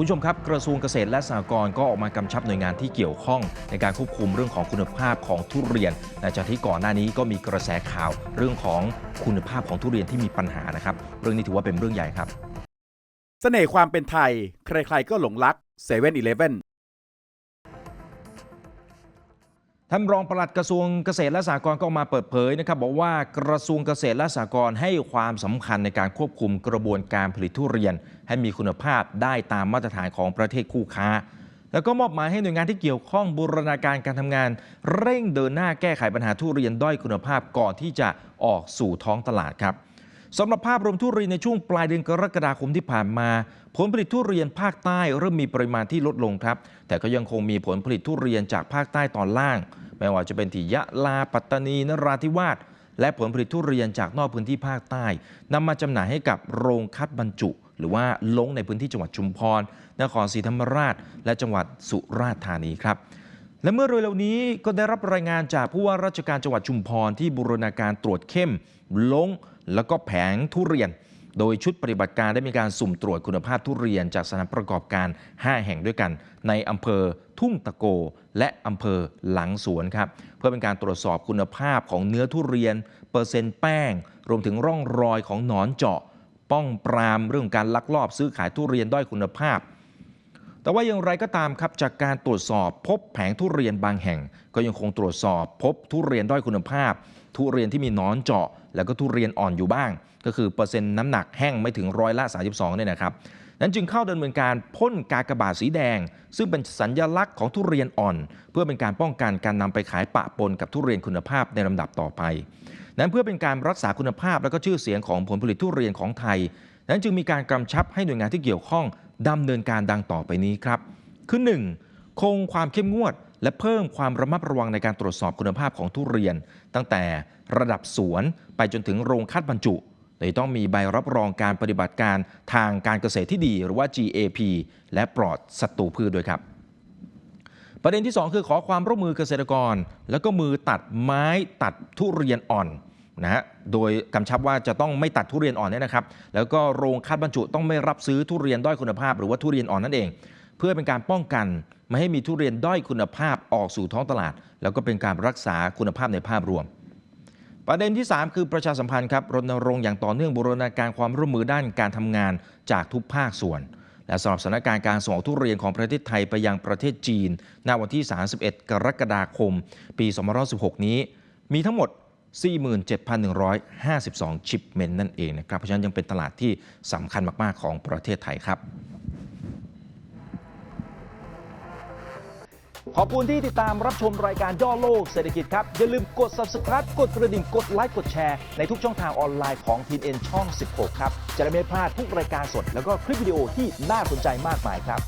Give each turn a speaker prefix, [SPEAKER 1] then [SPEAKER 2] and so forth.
[SPEAKER 1] ผู้ชมครับกระทรวงเกษตรและสหกรณ์ก็ออกมากำชับหน่วยงานที่เกี่ยวข้อง ในการควบคุมเรื่องของคุณภาพของทุเรียนหลังจากที่ก่อนหน้านี้ก็มีกระแสข่าวเรื่องของคุณภาพของทุเรียนที่มีปัญหานะครับ เรื่องนี้ถือว่าเป็นเรื่องใหญ่ครับ
[SPEAKER 2] เสน่ห์ความเป็นไทย ใครๆก็หลงรักเซเว่นอีเลฟเว่น
[SPEAKER 1] ท่านรองปลัดกระทรวงเกษตรและสหกรณ์ก็ออกมาเปิดเผยนะครับบอกว่ากระทรวงเกษตรและสหกรณ์ให้ความสำคัญในการควบคุมกระบวนการผลิตทุเรียน ให้มีคุณภาพได้ตามมาตรฐานของประเทศคู่ค้า แล้วก็มอบหมายให้หน่วยงานที่เกี่ยวข้องบูรณาการการทำงาน เร่งเดินหน้าแก้ไขปัญหาทุเรียนด้อยคุณภาพก่อนที่จะออกสู่ท้องตลาดครับ สำหรับภาพรวมทุเรียนในช่วงปลายเดือนกรกฎาคมที่ผ่านมา ผลผลิตทุเรียนภาคใต้เริ่มมีปริมาณที่ลดลงครับ แต่ก็ยังคงมีผลผลิตทุเรียนจากภาคใต้ตอนล่าง ไม่ว่าจะเป็นที่ยะลาปัตตานีนราธิวาสและผลผลิตทุเรียนจากนอกพื้นที่ภาคใต้นำมาจำหน่ายให้กับโรงคัดบรรจุ หรือว่าลงในพื้นที่จังหวัดชุมพร นครศรีธรรมราช และจังหวัดสุราษฎร์ธานีครับและเมื่อเร็วๆนี้ก็ได้รับรายงานจากผู้ว่าราชการจังหวัดชุมพรที่บูรณาการตรวจเข้มลง แล้วก็แผงทุเรียน โดยชุดปฏิบัติการได้มีการสุ่มตรวจคุณภาพทุเรียนจากสถานประกอบการ 5 แห่งด้วยกัน ในอำเภอทุ่งตะโก และอำเภอหลังสวนครับเพื่อเป็นการตรวจสอบคุณภาพของเนื้อทุเรียน เปอร์เซ็นต์แป้ง รวมถึงร่องรอยของหนอนเจาะ ป้องปรามเรื่องการลักลอบซื้อขายทุเรียนด้อยคุณภาพแต่ว่าอย่างไรก็ตามครับจากการตรวจสอบพบแผงทุเรียนบางแห่ง ก็ยังคงตรวจสอบพบทุเรียนด้อยคุณภาพ ทุเรียนที่มีหนอนเจาะ แล้วก็ทุเรียนอ่อนอยู่บ้าง ก็คือเปอร์เซ็นต์น้ำหนักแห้งไม่ถึงร้อยละ 32เนี่ยนะครับนั้นจึงเข้าดำเนินการพ่นกากบาทสีแดง ซึ่งเป็นสัญญลักษณ์ของทุเรียนอ่อน เพื่อเป็นการป้องกันการนำไปขายปะปนกับทุเรียนคุณภาพในลำดับต่อไป นั้นเพื่อเป็นการรักษาคุณภาพและก็ชื่อเสียงของผลผลิตทุเรียนของไทย นั้นจึงมีการกำชับให้หน่วยงานที่เกี่ยวข้องดำเนินการดังต่อไปนี้ครับ คือ 1. คงความเข้มงวด และเพิ่มความระมัดระวังในการตรวจสอบคุณภาพของทุเรียน ตั้งแต่ระดับสวนไปจนถึงโรงคัดบรรจุโดยต้องมีใบรับรองการปฏิบัติการทางการเกษตรที่ดี หรือว่า GAP และปลอดศัตรูพืชด้วยครับ ประเด็นที่ 2 คือขอความร่วมมือเกษตรกร แล้วก็มือตัดไม้ตัดทุเรียนอ่อนนะฮะโดยกำชับว่าจะต้องไม่ตัดทุเรียนอ่อนเนี่ยนะครับ แล้วก็โรงคัดบรรจุต้องไม่รับซื้อทุเรียนด้อยคุณภาพ หรือว่าทุเรียนอ่อนนั่นเอง เพื่อเป็นการป้องกันไม่ให้มีทุเรียนด้อยคุณภาพออกสู่ท้องตลาด แล้วก็เป็นการรักษาคุณภาพในภาพรวม ประเด็นที่ 3 คือประชาสัมพันธ์ครับรณรงค์อย่างต่อเนื่องบูรณาการความร่วมมือด้านการทำงานจากทุกภาคส่วน และสำหรับสถานการณ์การส่งออกทุเรียนของประเทศไทยไปยังประเทศจีนณวันที่ 31 กรกฎาคม ปี2516 นี้ มีทั้งหมด 47,152 ชิปเมนต์นั่นเองนะครับเพราะฉะนั้นยังเป็นตลาดที่สำคัญมาก ๆ ของประเทศไทยครับ
[SPEAKER 3] ขอบคุณที่ติดตามรับชมรายการย่อโลกเศรษฐกิจครับ อย่าลืมกด subscribe กดกระดิ่งกดไลค์กดแชร์ในทุกช่องทางออนไลน์ของทีเอ็นช่อง 16 ครับ จะได้ไม่พลาดทุกรายการสด แล้วก็คลิปวิดีโอที่น่าสนใจมากมายครับ